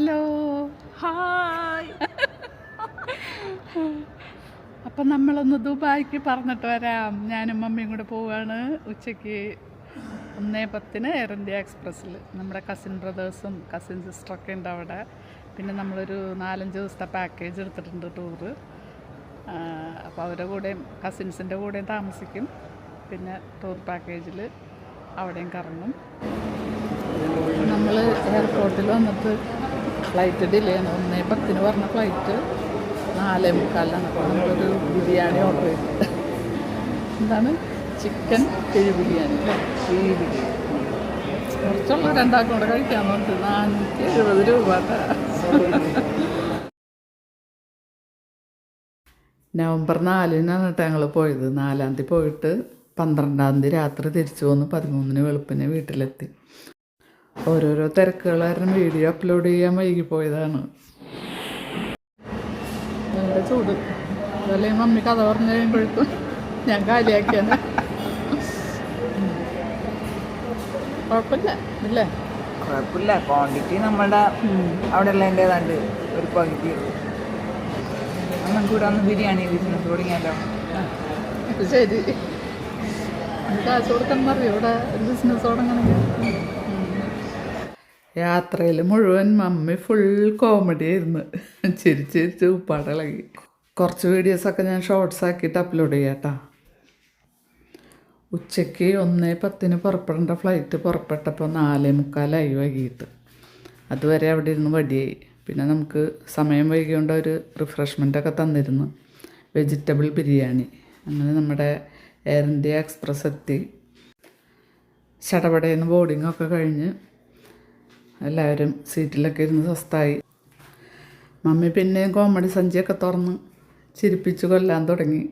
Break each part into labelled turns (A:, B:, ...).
A: Hello.
B: Hi.
A: അപ്പം നമ്മളൊന്ന് ദുബായിക്ക് പറഞ്ഞിട്ട് വരാം. ഞാനും മമ്മിയും കൂടെ പോവാണ് ഉച്ചയ്ക്ക് ഒന്നേ പത്തിന് എയർ ഇന്ത്യ എക്സ്പ്രസ്സിൽ നമ്മുടെ കസിൻ ബ്രദേഴ്സും കസിൻ സിസ്റ്ററൊക്കെ ഉണ്ട് അവിടെ. പിന്നെ നമ്മളൊരു നാലഞ്ച് ദിവസത്തെ പാക്കേജ് എടുത്തിട്ടുണ്ട് ടൂറ് അപ്പോൾ അവരുടെ കൂടെയും കസിൻസിന്റെ കൂടെയും താമസിക്കും. പിന്നെ ടൂർ പാക്കേജിൽ അവിടെയും കറങ്ങും. നമ്മൾ എയർപോർട്ടിൽ വന്നിട്ട് ഫ്ലൈറ്റ് ഡിലേ ആണ് ഒന്നേ പത്തിന് പറഞ്ഞ ഫ്ലൈറ്റ് നാലേ മുക്കാലാണ് അപ്പോൾ നമുക്കൊരു ബിരിയാണി ഓർഡർ ചെയ്തു എന്താണ്? ചിക്കൻ കിഴി ബിരിയാണി കിഴി ബിരിയാണി. കുറച്ചുള്ള രണ്ടാൾക്കും കൂടെ കഴിക്കാൻ പറഞ്ഞിട്ട് നാനൂറ്റി എഴുപത് രൂപ നവംബർ നാലിനാണ് കേട്ടോ ഞങ്ങൾ പോയത്. നാലാം തീയതി പോയിട്ട് പന്ത്രണ്ടാം തീയതി രാത്രി തിരിച്ചു വന്ന്. പതിമൂന്നിന് വെളുപ്പിന് വീട്ടിലെത്തി. ഓരോരോ തിരക്കുകൾ കാരണം വീഡിയോ അപ്ലോഡ് ചെയ്യാൻ വൈകി പോയതാണ് നല്ല ചൂട്. അതല്ലേ മമ്മി കഥ പറഞ്ഞു കഴിയുമ്പോഴേക്കും ഞാൻ കാലിയാക്കിയാണ്. കുഴപ്പമില്ല ഇല്ലേ?
B: കുഴപ്പമില്ല. ക്വാണ്ടിറ്റി നമ്മുടെ അവിടെ ഉള്ളതിന്റെതാണ്ട് ഒരു പകുതി കൂടെ ഒന്ന് ബിരിയാണി ബിസിനസ് തുടങ്ങിയാലോ?
A: ശരി. കാശ് കാശ് കൊടുക്കണമെന്നറിയോ ഇവിടെ ഒരു ബിസിനസ് തുടങ്ങണമെങ്കിൽ. യാത്രയിൽ മുഴുവൻ മമ്മി ഫുൾ കോമഡി ആയിരുന്നു. ചിരിച്ച് ചിരിച്ച് ഉപ്പാടിളകി കുറച്ച് വീഡിയോസൊക്കെ ഞാൻ ഷോർട്സ് ആക്കിയിട്ട് അപ്ലോഡ് ചെയ്യാം കേട്ടോ ഉച്ചയ്ക്ക് ഒന്നേ പത്തിന് പുറപ്പെടേണ്ട ഫ്ലൈറ്റ് പുറപ്പെട്ടപ്പോൾ നാലേ മുക്കാലായി വൈകിട്ട്. അതുവരെ അവിടെ ഇരുന്ന് വടിയായി പിന്നെ നമുക്ക് സമയം വൈകിയോണ്ട് ഒരു റിഫ്രഷ്മെന്റൊക്കെ തന്നിരുന്നു. വെജിറ്റബിൾ ബിരിയാണി. അങ്ങനെ നമ്മുടെ എയർ ഇന്ത്യ എക്സ്പ്രസ് എത്തി. ചടപടയെന്ന് ബോർഡിങ്ങൊക്കെ കഴിഞ്ഞ് എല്ലാവരും സീറ്റിലൊക്കെ ഇരുന്ന് സ്വസ്ഥായി മമ്മി പിന്നെയും കോമഡി സഞ്ചിയൊക്കെ തുറന്ന് ചിരിപ്പിച്ചു കൊല്ലാൻ തുടങ്ങി.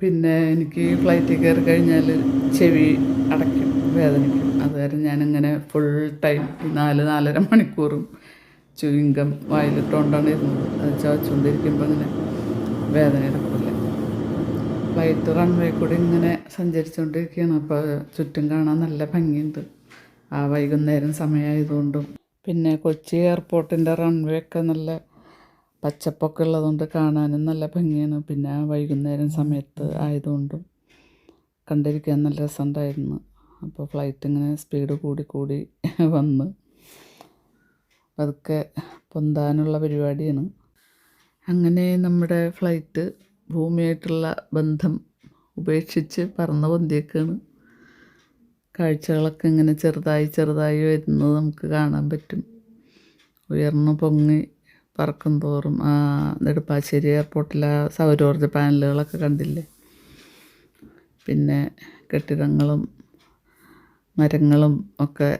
A: പിന്നെ എനിക്ക് ഫ്ലൈറ്റിൽ കയറി കഴിഞ്ഞാൽ ചെവി അടയ്ക്കും വേദനിക്കും. അതുവരെ ഞാനിങ്ങനെ ഫുൾ ടൈം നാല് നാലര മണിക്കൂറും ചുവിങ്കം വായിലിട്ടുകൊണ്ടാണ് ഇരുന്നത്. അത് ചവച്ചുകൊണ്ടിരിക്കുമ്പോൾ ഇങ്ങനെ വേദന എടുക്കില്ല ഫ്ലൈറ്റ് റൺവേ കൂടി ഇങ്ങനെ സഞ്ചരിച്ചുകൊണ്ടിരിക്കുകയാണ് അപ്പോൾ ചുറ്റും കാണാൻ നല്ല ഭംഗിയുണ്ട്. ആ വൈകുന്നേരം സമയമായതുകൊണ്ടും. പിന്നെ കൊച്ചി എയർപോർട്ടിന്റെ റൺവേ ഒക്കെ നല്ല പച്ചപ്പൊക്കെ ഉള്ളതുകൊണ്ട് കാണാനും നല്ല ഭംഗിയാണ്. പിന്നെ വൈകുന്നേരം സമയത്ത് ആയതുകൊണ്ടും കണ്ടിരിക്കാൻ നല്ല രസമുണ്ടായിരുന്നു. അപ്പോൾ ഫ്ലൈറ്റ് ഇങ്ങനെ സ്പീഡ് കൂടി കൂടി വന്ന് അതൊക്കെ പൊന്താനുള്ള പരിപാടിയാണ്. അങ്ങനെ നമ്മുടെ ഫ്ലൈറ്റ് ഭൂമിയായിട്ടുള്ള ബന്ധം ഉപേക്ഷിച്ച് പറന്ന് പൊന്തിയേക്കാണ്. കാഴ്ചകളൊക്കെ ഇങ്ങനെ ചെറുതായി ചെറുതായി വരുന്നത് നമുക്ക് കാണാൻ പറ്റും. ഉയർന്നു പൊങ്ങി പറക്കും തോറും ആ നെടുപ്പാശ്ശേരി എയർപോർട്ടിലെ സൗരോർജ പാനലുകളൊക്കെ കണ്ടില്ലേ? പിന്നെ കെട്ടിടങ്ങളും മരങ്ങളും ഒക്കെ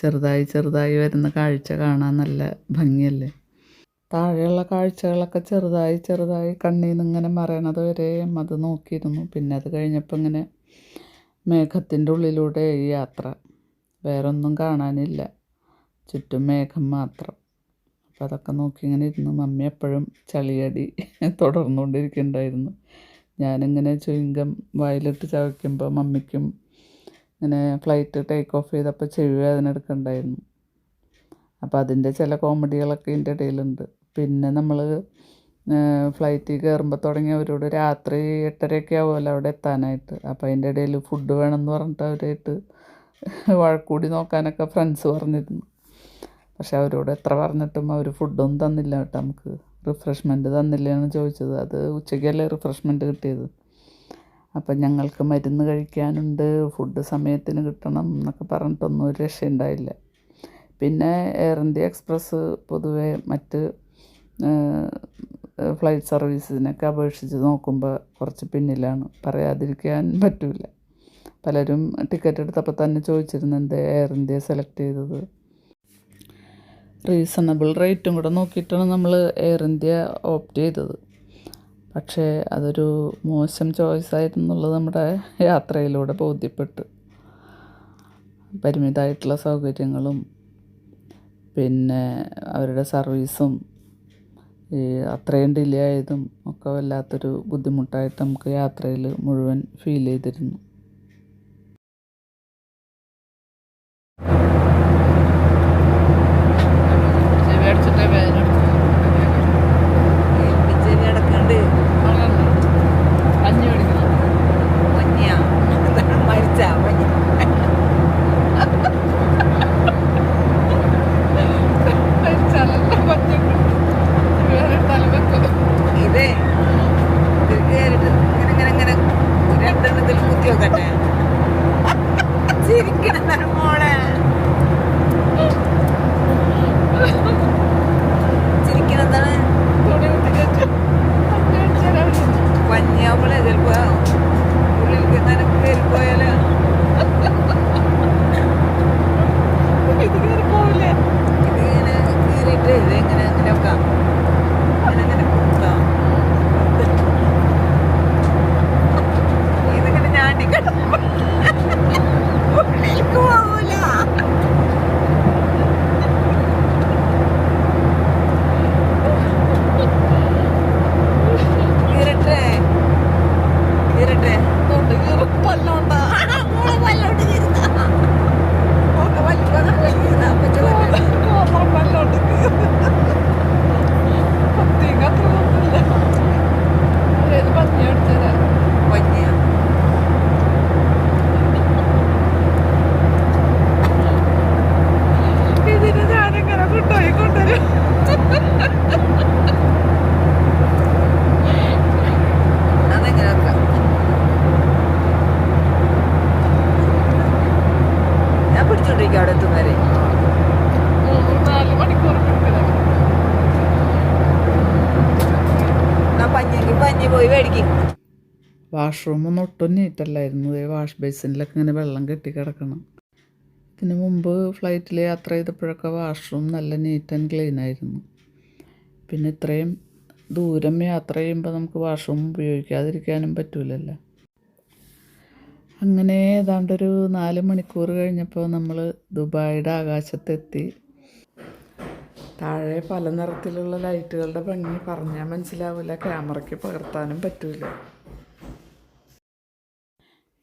A: ചെറുതായി ചെറുതായി വരുന്ന കാഴ്ച കാണാൻ നല്ല ഭംഗിയല്ലേ? താഴെയുള്ള കാഴ്ചകളൊക്കെ ചെറുതായി ചെറുതായി കണ്ണിൽ നിന്ന് ഇങ്ങനെ മറയണത് വരെയും അത് നോക്കിയിരുന്നു. പിന്നെ അത് കഴിഞ്ഞപ്പോൾ ഇങ്ങനെ മേഘത്തിന്റെ ഉള്ളിലൂടെ ഈ യാത്ര. വേറൊന്നും കാണാനില്ല. ചുറ്റും മേഘം മാത്രം. അപ്പം അതൊക്കെ നോക്കി ഇങ്ങനെ ഇരുന്നു. മമ്മി എപ്പോഴും ചളിയടി തുടർന്നുകൊണ്ടിരിക്കുന്നുണ്ടായിരുന്നു. ഞാനിങ്ങനെ ചുയിങ്കം വായിലിട്ട് ചവയ്ക്കുമ്പോൾ മമ്മിക്കും ഇങ്ങനെ ഫ്ലൈറ്റ് ടേക്ക് ഓഫ് ചെയ്തപ്പോൾ ചെവി വേദന എടുക്കുന്നുണ്ടായിരുന്നു. അപ്പോൾ അതിന്റെ ചില കോമഡികളൊക്കെ ഇതിന്റെ ഇടയിലുണ്ട്. പിന്നെ നമ്മൾ ഫ്ലൈറ്റിൽ കയറുമ്പോൾ തുടങ്ങി അവരോട് രാത്രി എട്ടരയൊക്കെ ആവുമല്ലോ അവിടെ എത്താനായിട്ട്. അപ്പോൾ അതിന്റെ ഇടയിൽ ഫുഡ് വേണമെന്ന് പറഞ്ഞിട്ട് അവരായിട്ട് വഴക്കൂടി നോക്കാനൊക്കെ ഫ്രണ്ട്സ് പറഞ്ഞിരുന്നു. പക്ഷെ അവരോട് എത്ര പറഞ്ഞിട്ടും അവർ ഫുഡൊന്നും തന്നില്ല കേട്ടോ നമുക്ക്. റിഫ്രഷ്മെന്റ് തന്നില്ലെന്ന് ചോദിച്ചത്. അത് ഉച്ചയ്ക്കല്ലേ റിഫ്രഷ്മെന്റ് കിട്ടിയത്. അപ്പം ഞങ്ങൾക്ക് മരുന്ന് കഴിക്കാനുണ്ട് ഫുഡ് സമയത്തിന് കിട്ടണം എന്നൊക്കെ പറഞ്ഞിട്ടൊന്നും ഒരു രക്ഷയുണ്ടായില്ല. പിന്നെ എയർ ഇന്ത്യ എക്സ്പ്രസ് പൊതുവേ മറ്റ് ഫ്ലൈറ്റ് സർവീസിനൊക്കെ അപേക്ഷിച്ച് നോക്കുമ്പോൾ കുറച്ച് പിന്നിലാണ്. പറയാതിരിക്കാൻ പറ്റില്ല പലരും ടിക്കറ്റ് എടുത്തപ്പോൾ തന്നെ ചോദിച്ചിരുന്നു എയർ ഇന്ത്യ സെലക്ട് ചെയ്തത്? റീസണബിൾ റേറ്റും കൂടെ നോക്കിയിട്ടാണ് നമ്മൾ എയർ ഇന്ത്യ ഓപ്റ്റ് ചെയ്തത്. പക്ഷേ അതൊരു മോശം ചോയ്സ് ആയിരുന്നുള്ളത് നമ്മുടെ യാത്രയിലൂടെ ബോധ്യപ്പെട്ട്. പരിമിതമായിട്ടുള്ള സൗകര്യങ്ങളും പിന്നെ അവരുടെ സർവീസും ഈ അത്രയും ഡിലേ ആയതും ഒക്കെ വല്ലാത്തൊരു ബുദ്ധിമുട്ടായിട്ട് നമുക്ക് യാത്രയിൽ മുഴുവൻ ഫീൽ ചെയ്തിരുന്നു.
B: നമ്മളെ ചിലപ്പോൾ ഉള്ളിൽ നനക്കയിൽ പോയാൽ ഉള്ളിൽ കയറി പോവില്ല ഇതിങ്ങനെ കീറിയിട്ട് ഇതെങ്ങനെ അങ്ങനെ വെക്കാം well known
A: വാഷ്റൂമൊന്നും ഒട്ടും നീറ്റല്ലായിരുന്നു. വാഷ് ബേസിനിലൊക്കെ ഇങ്ങനെ വെള്ളം കെട്ടി കിടക്കണം. ഇതിന് മുമ്പ് ഫ്ലൈറ്റിൽ യാത്ര ചെയ്തപ്പോഴൊക്കെ വാഷ്റൂം നല്ല നീറ്റ് ആൻഡ് ക്ലീൻ ആയിരുന്നു. പിന്നെ ഇത്രയും ദൂരം യാത്ര ചെയ്യുമ്പോൾ നമുക്ക് വാഷ്റൂം ഉപയോഗിക്കാതിരിക്കാനും പറ്റൂലല്ലോ. അങ്ങനെ ഏതാണ്ടൊരു നാല് മണിക്കൂർ കഴിഞ്ഞപ്പോൾ നമ്മൾ ദുബായിയുടെ ആകാശത്തെത്തി. താഴെ പല നിറത്തിലുള്ള ലൈറ്റുകളുടെ ഭംഗി പറഞ്ഞാൽ മനസ്സിലാവില്ല ക്യാമറയ്ക്ക് പകർത്താനും പറ്റില്ല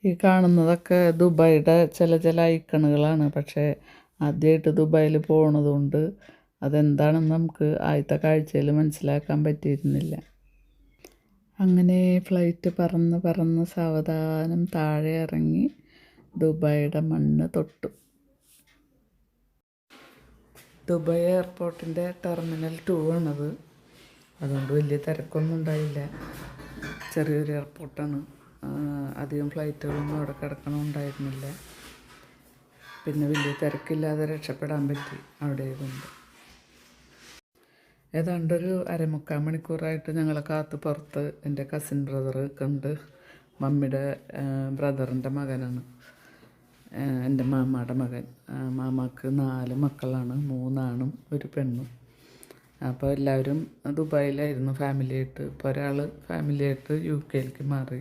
A: ഈ കാണുന്നതൊക്കെ ദുബായിയുടെ ചില ചില ഐക്കണുകളാണ്. പക്ഷേ ആദ്യമായിട്ട് ദുബായിൽ പോണതുകൊണ്ട് അതെന്താണെന്ന് നമുക്ക് ആദ്യത്തെ കാഴ്ചയിൽ മനസ്സിലാക്കാൻ പറ്റിയിരുന്നില്ല. അങ്ങനെ ഫ്ലൈറ്റ് പറന്ന് പറന്ന് സാവധാനം താഴെ ഇറങ്ങി ദുബായിയുടെ മണ്ണ് തൊട്ടു. ദുബായ് എയർപോർട്ടിന്റെ ടെർമിനൽ ടു ആണത്. അതുകൊണ്ട് വലിയ തിരക്കൊന്നും ഉണ്ടായില്ല. ചെറിയൊരു എയർപോർട്ടാണ്. അധികം ഫ്ലൈറ്റുകളൊന്നും അവിടെ കിടക്കണമുണ്ടായിരുന്നില്ല. പിന്നെ വലിയ തിരക്കില്ലാതെ രക്ഷപ്പെടാൻ പറ്റി അവിടെ കൊണ്ട് ഏതാണ്ടൊരു അരമുക്കാൽ മണിക്കൂറായിട്ട് ഞങ്ങളെ കാത്ത് പുറത്ത് എന്റെ കസിൻ ബ്രദർ കണ്ട് മമ്മിയുടെ ബ്രദറിന്റെ മകനാണ്. എന്റെ മാമ്മയുടെ മകൻ. മാമാക്ക് നാല് മക്കളാണ്. മൂന്നാണും ഒരു പെണ്ണും. അപ്പോൾ എല്ലാവരും ദുബായിലായിരുന്നു. ഫാമിലിയായിട്ട് ഇപ്പോൾ ഒരാൾ ഫാമിലിയായിട്ട് യു കെയിലേക്ക് മാറി.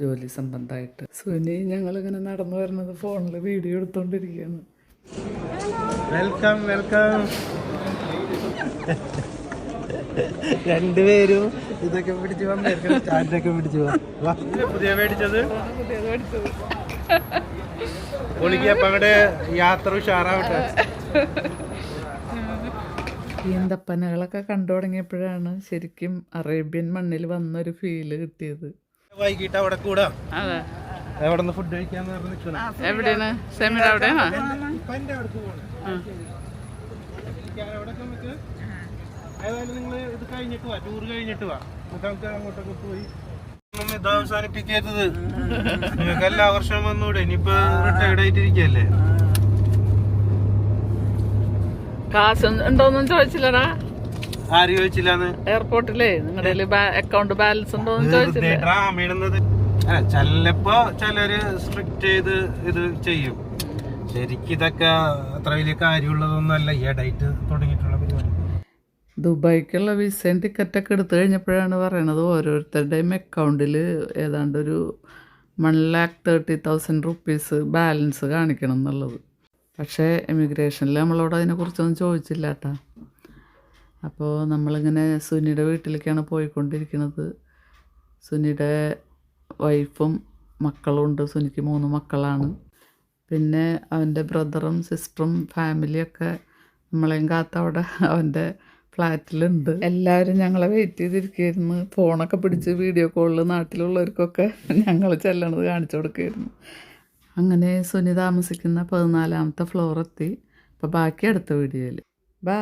A: ജോലി സംബന്ധമായിട്ട്. സുനി ഞങ്ങളിങ്ങനെ നടന്നു വരുന്നത് ഫോണിൽ വീഡിയോ എടുത്തുകൊണ്ടിരിക്കുകയാണ്
C: വെൽക്കം വെൽക്കം. രണ്ടുപേരും ഇതൊക്കെ പിടിച്ചു സ്റ്റാൻഡൊക്കെ പിടിച്ചു വാ. പുതിയ മേടിച്ചത്? പുതിയ അപ്പൊ അങ്ങടെ യാത്ര ഉഷാറാവട്ടെ.
A: ഈന്തപ്പനകളൊക്കെ കണ്ടു തുടങ്ങിയപ്പോഴാണ് ശരിക്കും അറേബ്യൻ മണ്ണിൽ വന്നൊരു ഫീൽ കിട്ടിയത്.
C: വൈകിട്ട് അവിടെ കൂടാ. എവിടെ നിന്ന് ഫുഡ് കഴിക്കാൻ
A: എവിടെയാണ്? സെമിയുടെ അവിടെയാണോ?
C: ഏതായാലും നിങ്ങൾ ഇത് കഴിഞ്ഞിട്ട് വാ ടൂർ കഴിഞ്ഞിട്ട് വാ. നമുക്ക് അങ്ങോട്ടൊക്കെ പോയി ഒന്നും ഇത് അവസാനിപ്പിക്കരുത് നിങ്ങൾക്ക് എല്ലാ വർഷവും വന്നൂടെ ഇനിയിപ്പോ റിട്ടയർഡ് ആയിട്ടിരിക്കല്ലേ?
A: കാശ് ഉണ്ടോന്നും ചോദിച്ചില്ലടാ.
C: ആര് ചോദിച്ചില്ലാന്ന്?
A: എയർപോർട്ടിലേ നിങ്ങളുടെ അക്കൗണ്ട് ബാലൻസ് ഉണ്ടോന്നും ചോദിച്ചില്ല.
C: ഡ്രാമയിടുന്നത് ചിലപ്പോ ചിലര് സ്ട്രിക്റ്റ് ചെയ്ത് ഇത് ചെയ്യും. ശരിക്കും ഇതൊക്കെ അത്ര വലിയ കാര്യമുള്ളതൊന്നും അല്ല ഈ ഡേറ്റ് തുടങ്ങിയിട്ടുള്ള പരിപാടി
A: ദുബായ്ക്കുള്ള വിസയും ടിക്കറ്റൊക്കെ എടുത്തു കഴിഞ്ഞപ്പോഴാണ് പറയണത് ഓരോരുത്തരുടെയും അക്കൗണ്ടിൽ ഏതാണ്ട് ഒരു one lakh thirty thousand rupees balance കാണിക്കണം എന്നുള്ളത്. പക്ഷേ എമിഗ്രേഷനിൽ നമ്മളോട് അതിനെക്കുറിച്ചൊന്നും ചോദിച്ചില്ല കേട്ടാ അപ്പോൾ നമ്മളിങ്ങനെ സുനിയുടെ വീട്ടിലേക്കാണ് പോയിക്കൊണ്ടിരിക്കുന്നത്. സുനിയുടെ വൈഫും മക്കളും ഉണ്ട്. സുനിക്ക് മൂന്ന് മക്കളാണ്. പിന്നെ അവന്റെ ബ്രദറും സിസ്റ്ററും ഫാമിലിയൊക്കെ നമ്മളെയും കാത്ത അവിടെ അവന്റെ ഫ്ലാറ്റിലുണ്ട്. എല്ലാവരും ഞങ്ങളെ വെയിറ്റ് ചെയ്തിരിക്കുകയായിരുന്നു ഫോണൊക്കെ പിടിച്ച് വീഡിയോ കോളിൽ നാട്ടിലുള്ളവർക്കൊക്കെ ഞങ്ങൾ ചെല്ലണത് കാണിച്ചു കൊടുക്കുകയായിരുന്നു അങ്ങനെ സുനി താമസിക്കുന്ന പതിനാലാമത്തെ ഫ്ലോർ എത്തി. അപ്പോൾ ബാക്കി അടുത്ത വീഡിയോയിൽ